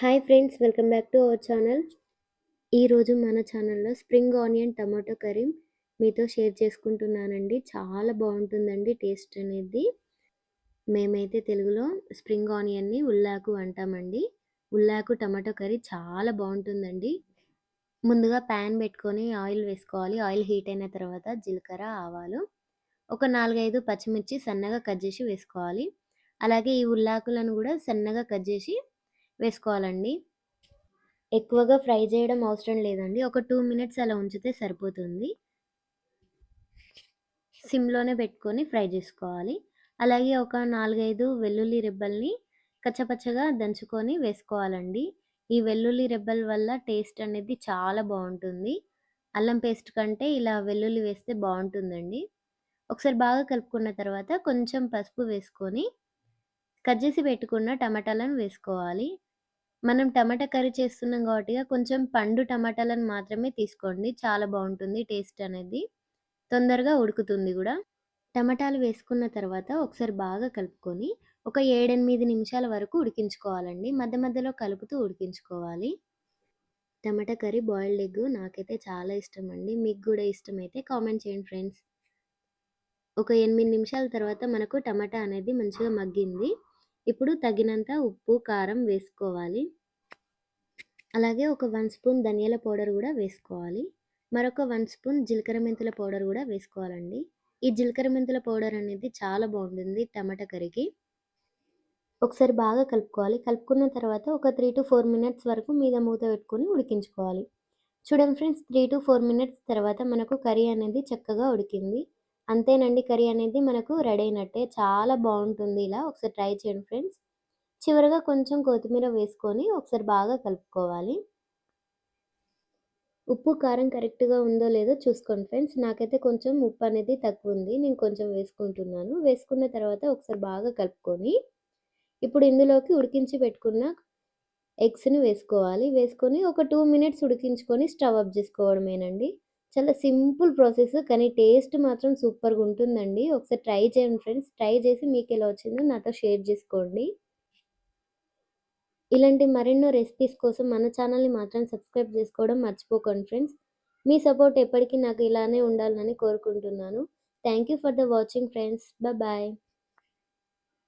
Hi friends welcome back to our channel ఈరోజు మన ఛానల్లో స్ప్రింగ్ ఆనియన్ టమాటో కర్రీ మీతో షేర్ చేసుకుంటున్నానండి. చాలా బాగుంటుందండి టేస్ట్ అనేది. మేమైతే తెలుగులో స్ప్రింగ్ ఆనియన్ని ఉల్లాకు అంటామండి. ఉల్లాకు టమాటో కర్రీ చాలా బాగుంటుందండి. ముందుగా ప్యాన్ పెట్టుకొని ఆయిల్ వేసుకోవాలి. ఆయిల్ హీట్ అయిన తర్వాత జీలకర్ర ఆవాలు ఒక నాలుగైదు పచ్చిమిర్చి సన్నగా కట్ చేసి వేసుకోవాలి. అలాగే ఈ ఉల్లాకులను కూడా సన్నగా కట్ చేసి వేసుకోవాలండి. ఎక్కువగా ఫ్రై చేయడం అవసరం లేదండి. ఒక టూ మినిట్స్ అలా ఉంచితే సరిపోతుంది. సిమ్లోనే పెట్టుకొని ఫ్రై చేసుకోవాలి. అలాగే ఒక నాలుగైదు వెల్లుల్లి రెబ్బల్ని కచ్చపచ్చగా దంచుకొని వేసుకోవాలండి. ఈ వెల్లుల్లి రెబ్బల వల్ల టేస్ట్ అనేది చాలా బాగుంటుంది. అల్లం పేస్ట్ కంటే ఇలా వెల్లుల్లి వేస్తే బాగుంటుందండి. ఒకసారి బాగా కలుపుకున్న తర్వాత కొంచెం పసుపు వేసుకొని కట్ చేసి పెట్టుకున్న టమాటాలను వేసుకోవాలి. మనం టమాటా కర్రీ చేస్తున్నాం కాబట్టి కొంచెం పండు టమాటాలను మాత్రమే తీసుకోండి. చాలా బాగుంటుంది టేస్ట్ అనేది. తొందరగా ఉడుకుతుంది కూడా. టమాటాలు వేసుకున్న తర్వాత ఒకసారి బాగా కలుపుకొని ఒక ఏడెనిమిది నిమిషాల వరకు ఉడికించుకోవాలండి. మధ్య మధ్యలో కలుపుతూ ఉడికించుకోవాలి. టమాటా కర్రీ బాయిల్డ్ ఎగ్ నాకైతే చాలా ఇష్టం అండి మీకు కూడా ఇష్టమైతే కామెంట్ చేయండి ఫ్రెండ్స్. ఒక ఎనిమిది నిమిషాల తర్వాత మనకు టమాటా అనేది మంచిగా మగ్గింది. ఇప్పుడు తగినంత ఉప్పు కారం వేసుకోవాలి. అలాగే ఒక వన్ స్పూన్ ధనియాల పౌడర్ కూడా వేసుకోవాలి. మరొక వన్ స్పూన్ జీలకర్ర మెంతుల పౌడర్ కూడా వేసుకోవాలండి. ఈ జీలకర్ర మెంతుల పౌడర్ అనేది చాలా బాగుంటుంది టమాటా కర్రీకి. ఒకసారి బాగా కలుపుకోవాలి. కలుపుకున్న తర్వాత ఒక త్రీ టు ఫోర్ మినిట్స్ వరకు మీద మూత పెట్టుకొని ఉడికించుకోవాలి. చూడండి friends three to four minutes తర్వాత మనకు కర్రీ అనేది చక్కగా ఉడికింది. అంతేనండి. కర్రీ అనేది మనకు రెడీ అయినట్టే. చాలా బాగుంటుంది ఇలా. ఒకసారి ట్రై చేయండి ఫ్రెండ్స్. చివరిగా కొంచెం కొత్తిమీర వేసుకొని ఒకసారి బాగా కలుపుకోవాలి. ఉప్పు కారం కరెక్ట్గా ఉందో లేదో చూసుకోండి ఫ్రెండ్స్. నాకైతే కొంచెం ఉప్పు అనేది తక్కువ ఉంది. నేను కొంచెం వేసుకుంటున్నాను. వేసుకున్న తర్వాత ఒకసారి బాగా కలుపుకొని ఇప్పుడు ఇందులోకి ఉడికించి పెట్టుకున్న ఎగ్స్ని వేసుకోవాలి. వేసుకొని ఒక టూ మినిట్స్ ఉడికించుకొని స్టవ్ ఆఫ్ చేసుకోవడమేనండి. చాలా సింపుల్ ప్రాసెస్ కానీ టేస్ట్ మాత్రం సూపర్గా ఉంటుందండి. ఒకసారి ట్రై చేయండి ఫ్రెండ్స్. ట్రై చేసి మీకు ఎలా వచ్చిందో నాతో షేర్ చేసుకోండి. ఇలాంటి మరెన్నో రెసిపీస్ కోసం మన ఛానల్ని మాత్రం సబ్స్క్రైబ్ చేసుకోవడం మర్చిపోకండి ఫ్రెండ్స్. మీ సపోర్ట్ ఎప్పటికీ నాకు ఇలానే ఉండాలని కోరుకుంటున్నాను. Thank you for the watching friends. Bye.